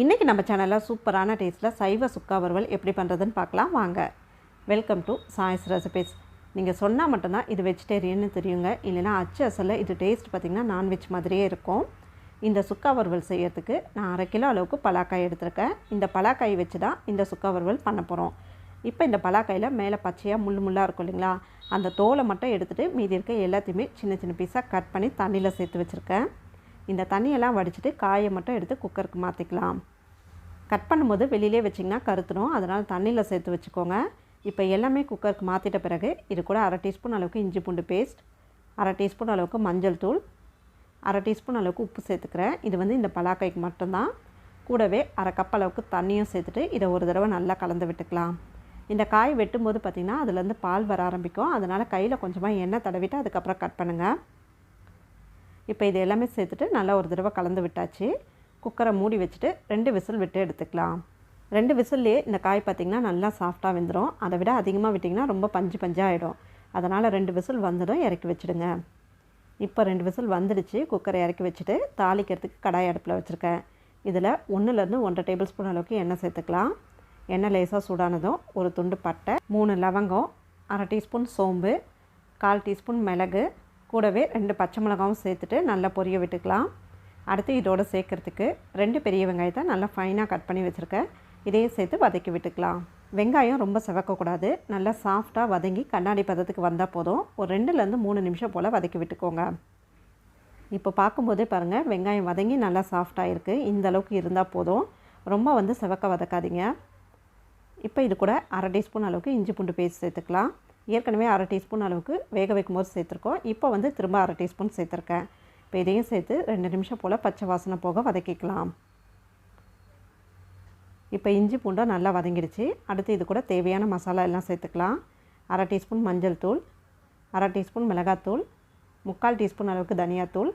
இன்றைக்கி நம்ம சேனலில் சூப்பரான டேஸ்ட்டில் சைவ சுக்கா வறுவல் எப்படி பண்ணுறதுன்னு பார்க்கலாம். வாங்க. வெல்கம் டு சாய்ஸ் ரெசிபிஸ் நீங்கள் சொன்னால் மட்டும்தான் இது வெஜிடேரியன்னு தெரியுங்க. இல்லைன்னா அச்சு அசலில் இது டேஸ்ட் பார்த்திங்கன்னா நான்வெஜ் மாதிரியே இருக்கும். இந்த சுக்கா வறுவல் செய்யறதுக்கு நான் அரை கிலோ அளவுக்கு பலாக்காய் எடுத்திருக்கேன். இந்த பலாக்காய் வச்சு தான் இந்த சுக்கா வறுவல் பண்ண போகிறோம் இப்போ இந்த பலாக்காயில் மேலே பச்சையாக முள் முள்ளாக இருக்கும் இல்லைங்களா? அந்த தோலை மட்டும் எடுத்துகிட்டு மீதி இருக்க எல்லாத்தையுமே சின்ன சின்ன பீஸாக கட் பண்ணி தண்ணியில் சேர்த்து வச்சுருக்கேன். இந்த தண்ணியெல்லாம் வடிச்சிட்டு காயை மட்டும் எடுத்து குக்கருக்கு மாற்றிக்கலாம் கட் பண்ணும்போது வெளியிலே வச்சிங்கன்னா கருத்துடும் அதனால் தண்ணியில் சேர்த்து வச்சுக்கோங்க. இப்போ எல்லாமே குக்கருக்கு மாற்றிட்ட பிறகு இது கூட அரை டீஸ்பூன் அளவுக்கு இஞ்சி பூண்டு பேஸ்ட் அரை டீஸ்பூன் அளவுக்கு மஞ்சள் தூள் அரை டீஸ்பூன் அளவுக்கு உப்பு சேர்த்துக்கிறேன். இது வந்து இந்த பலாக்காய்க்கு மட்டும்தான். கூடவே அரை கப் அளவுக்கு தண்ணியும் சேர்த்துட்டு இதை ஒரு தடவை நல்லா கலந்து விட்டுக்கலாம். இந்த காய் வெட்டும்போது பார்த்திங்கன்னா அதுலேருந்து பால் வர ஆரம்பிக்கும். அதனால் கையில் கொஞ்சமாக எண்ணெய் தடவிட்டு அதுக்கப்புறம் கட் பண்ணுங்கள் இப்போ இது எல்லாமே சேர்த்துட்டு நல்லா ஒரு தடவை கலந்து விட்டாச்சு. குக்கரை மூடி வச்சுட்டு ரெண்டு விசில் விட்டு எடுத்துக்கலாம். ரெண்டு விசில்லையே இந்த காய் பார்த்திங்கன்னா நல்லா சாஃப்டாக வெந்துடும் அதை விட அதிகமாக விட்டிங்கன்னா ரொம்ப பஞ்சு பஞ்சாக ஆகிடும் அதனால் ரெண்டு விசில் வந்ததும் இறக்கி வச்சுடுங்க. இப்போ ரெண்டு விசில் வந்துடுச்சு. குக்கரை இறக்கி வச்சுட்டு தாளிக்கிறதுக்கு கடாய் அடுப்பில் வச்சுருக்கேன். இதில் ஒன்றுலேருந்து ஒன்றரை டேபிள் ஸ்பூன் அளவுக்கு எண்ணெய் சேர்த்துக்கலாம். எண்ணெய் லேசாக சூடானதும் ஒரு துண்டு பட்டை மூணு லவங்கம் அரை டீஸ்பூன் சோம்பு கால் டீஸ்பூன் மிளகு கூடவே ரெண்டு பச்சை மிளகாவும் சேர்த்துட்டு நல்லா பொரிய விட்டுக்கலாம். அடுத்து இதோடு சேர்க்குறதுக்கு ரெண்டு பெரிய வெங்காயத்தை நல்லா ஃபைனாக கட் பண்ணி வச்சுருக்கேன். இதையும் சேர்த்து வதக்கி விட்டுக்கலாம். வெங்காயம் ரொம்ப செவக்கக்கூடாது நல்லா சாஃப்டாக வதங்கி கண்ணாடி பதத்துக்கு வந்தால் போதும். ஒரு ரெண்டுலேருந்து மூணு நிமிஷம் போல் வதக்கி விட்டுக்கோங்க. இப்போ பார்க்கும்போதே பாருங்கள் வெங்காயம் வதங்கி நல்லா சாஃப்டாக இருக்குது இந்த அளவுக்கு இருந்தால் போதும். ரொம்ப வந்து செவக்க வதக்காதீங்க. இப்போ இது கூட அரை டீஸ்பூன் அளவுக்கு இஞ்சி பூண்டு பேஸ்ட் சேர்த்துக்கலாம். ஏற்கனவே அரை டீஸ்பூன் அளவுக்கு வேக வைக்கும் போது சேர்த்துருக்கோம். இப்போ வந்து திரும்ப அரை டீஸ்பூன் சேர்த்துருக்கேன். இப்போ இதையும் சேர்த்து ரெண்டு நிமிஷம் போல் பச்சை வாசனை போக வதக்கிக்கலாம். இப்போ இஞ்சி பூண்டை நல்லா வதங்கிடுச்சு. அடுத்து இது கூட தேவையான மசாலா எல்லாம் சேர்த்துக்கலாம். அரை டீஸ்பூன் மஞ்சள் தூள் அரை டீஸ்பூன் மிளகாத்தூள் முக்கால் டீஸ்பூன் அளவுக்கு தனியாத்தூள்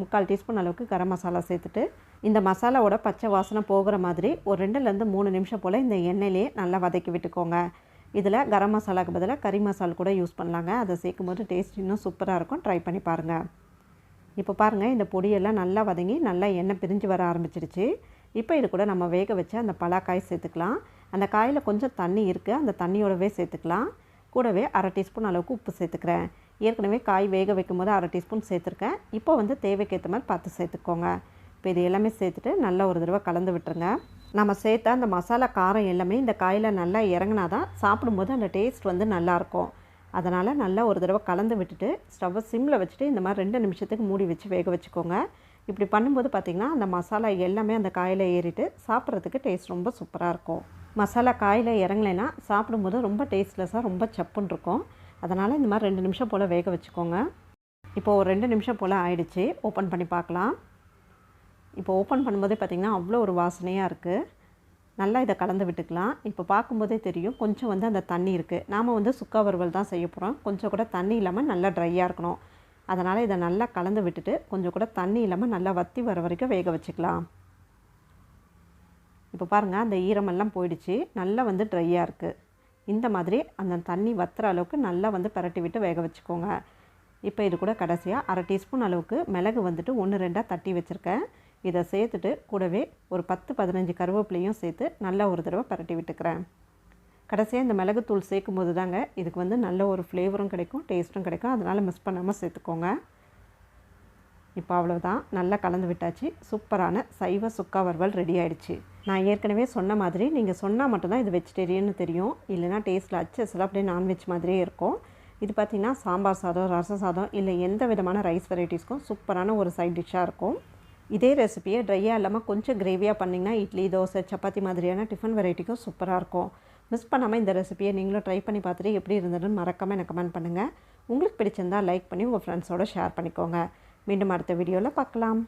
முக்கால் டீஸ்பூன் அளவுக்கு கரம் மசாலா சேர்த்துட்டு இந்த மசாலாவோட பச்சை வாசனை போகிற மாதிரி ஒரு ரெண்டுலேருந்து மூணு நிமிஷம் போல் இந்த எண்ணெயிலே நல்லா வதக்கி விட்டுக்கோங்க. இதில் கரம் மசாலாவுக்கு பதிலாக கறி மசால் கூட யூஸ் பண்ணலாங்க. அதை சேர்க்கும் போது டேஸ்ட் இன்னும் சூப்பராக இருக்கும். ட்ரை பண்ணி பாருங்கள் இப்போ பாருங்கள் இந்த பொடியெல்லாம் நல்லா வதங்கி நல்லா எண்ணெய் பிரிஞ்சு வர ஆரம்பிச்சிருச்சு. இப்போ இது கூட நம்ம வேக வச்சு அந்த பலாக்காய் சேர்த்துக்கலாம். அந்த காயில் கொஞ்சம் தண்ணி இருக்குது அந்த தண்ணியோடவே சேர்த்துக்கலாம். கூடவே அரை டீஸ்பூன் அளவுக்கு உப்பு சேர்த்துக்கிறேன். ஏற்கனவே காய் வேக வைக்கும் போது அரை டீஸ்பூன் சேர்த்துருக்கேன். இப்போ வந்து தேவைக்கேற்ற மாதிரி பார்த்து சேர்த்துக்கோங்க. இப்போ இது எல்லாமே சேர்த்துட்டு நல்லா ஒரு தடவை கலந்து விட்டுருங்க. நம்ம சேர்த்த அந்த மசாலா காரம் எல்லாமே இந்த காயில் நல்லா இறங்கினா தான் சாப்பிடும்போது அந்த டேஸ்ட் வந்து நல்லாயிருக்கும். அதனால் நல்லா ஒரு தடவை கலந்து விட்டுட்டு ஸ்டவ்வை சிம்மில் வச்சுட்டு இந்த மாதிரி ரெண்டு நிமிஷத்துக்கு மூடி வச்சு வேக வச்சுக்கோங்க. இப்படி பண்ணும்போது பார்த்திங்கன்னா அந்த மசாலா எல்லாமே அந்த காயில் ஏறிட்டு சாப்பிட்றதுக்கு டேஸ்ட் ரொம்ப சூப்பராக இருக்கும். மசாலா காயில் இறங்கலைன்னா சாப்பிடும்போது ரொம்ப டேஸ்ட்லெஸ்ஸாக ரொம்ப சப்புன்னு இருக்கும். அதனால் இந்த மாதிரி ரெண்டு நிமிஷம் போல் வேக வச்சுக்கோங்க. இப்போது ஒரு ரெண்டு நிமிஷம் போல் ஆயிடுச்சு. ஓப்பன் பண்ணி பார்க்கலாம். இப்போ ஓப்பன் பண்ணும்போதே பார்த்திங்கன்னா அவ்வளோ ஒரு வாசனையாக இருக்குது நல்லா இதை கலந்து விட்டுக்கலாம். இப்போ பார்க்கும்போதே தெரியும் கொஞ்சம் வந்து அந்த தண்ணி இருக்குது நாம் வந்து சுக்கா வறுவல் தான் செய்ய போகிறோம் கொஞ்சம் கூட தண்ணி இல்லாமல் நல்லா ட்ரையாக இருக்கணும். அதனால் இதை நல்லா கலந்து விட்டுட்டு கொஞ்சம் கூட தண்ணி இல்லாமல் நல்லா வற்றி வர வரைக்கும் வேக வச்சுக்கலாம். இப்போ பாருங்கள் அந்த ஈரமெல்லாம் போயிடுச்சு. நல்லா வந்து ட்ரையாக இருக்குது இந்த மாதிரி அந்த தண்ணி வத்துற அளவுக்கு நல்லா வந்து பரட்டி விட்டு வேக வச்சுக்கோங்க. இப்போ இது கூட கடைசியாக அரை டீஸ்பூன் அளவுக்கு மிளகு வந்துட்டு ஒன்று ரெண்டாக தட்டி வச்சுருக்கேன். இதை சேர்த்துட்டு கூடவே ஒரு பத்து பதினஞ்சு கருவேப்பிலையும் சேர்த்து நல்லா ஒரு தடவை பரட்டி விட்டுக்கிறேன். கடைசியாக இந்த மிளகுத்தூள் சேர்க்கும் போது தாங்க இதுக்கு வந்து நல்ல ஒரு ஃப்ளேவரும் கிடைக்கும் டேஸ்ட்டும் கிடைக்கும். அதனால் மிஸ் பண்ணாமல் சேர்த்துக்கோங்க. இப்போ அவ்வளோதான் நல்லா கலந்து விட்டாச்சு. சூப்பரான சைவ சுக்கா வறுவல் ரெடி ஆகிடுச்சு நான் ஏற்கனவே சொன்ன மாதிரி நீங்கள் சொன்னால் மட்டும்தான் இது வெஜிடேரியன்னு தெரியும். இல்லைனா டேஸ்ட்டில் அச்சஸில் அப்படியே நான்வெஜ் மாதிரியே இருக்கும். இது பார்த்திங்கன்னா சாம்பார் சாதம் ரச சாதம் இல்லை எந்த விதமான ரைஸ் வெரைட்டிஸ்க்கும் சூப்பரான ஒரு சைட் டிஷ்ஷாக இருக்கும். இதே ரெசிபியை ட்ரையாக இல்லாமல் கொஞ்சம் கிரேவியாக பண்ணிங்கன்னா இட்லி தோசை சப்பாத்தி மாதிரியான டிஃபன் வெரைட்டிக்கும் சூப்பராக இருக்கும். மிஸ் பண்ணாமல் இந்த ரெசிபியை நீங்களும் ட்ரை பண்ணி பார்த்துட்டு எப்படி இருந்ததுன்னு மறக்காமல் எனக்கு கமெண்ட் பண்ணுங்கள் உங்களுக்கு பிடிச்சிருந்தால் லைக் பண்ணி உங்கள் ஃப்ரெண்ட்ஸோடு ஷேர் பண்ணிக்கோங்க. மீண்டும் அடுத்த வீடியோவில் பார்க்கலாம்.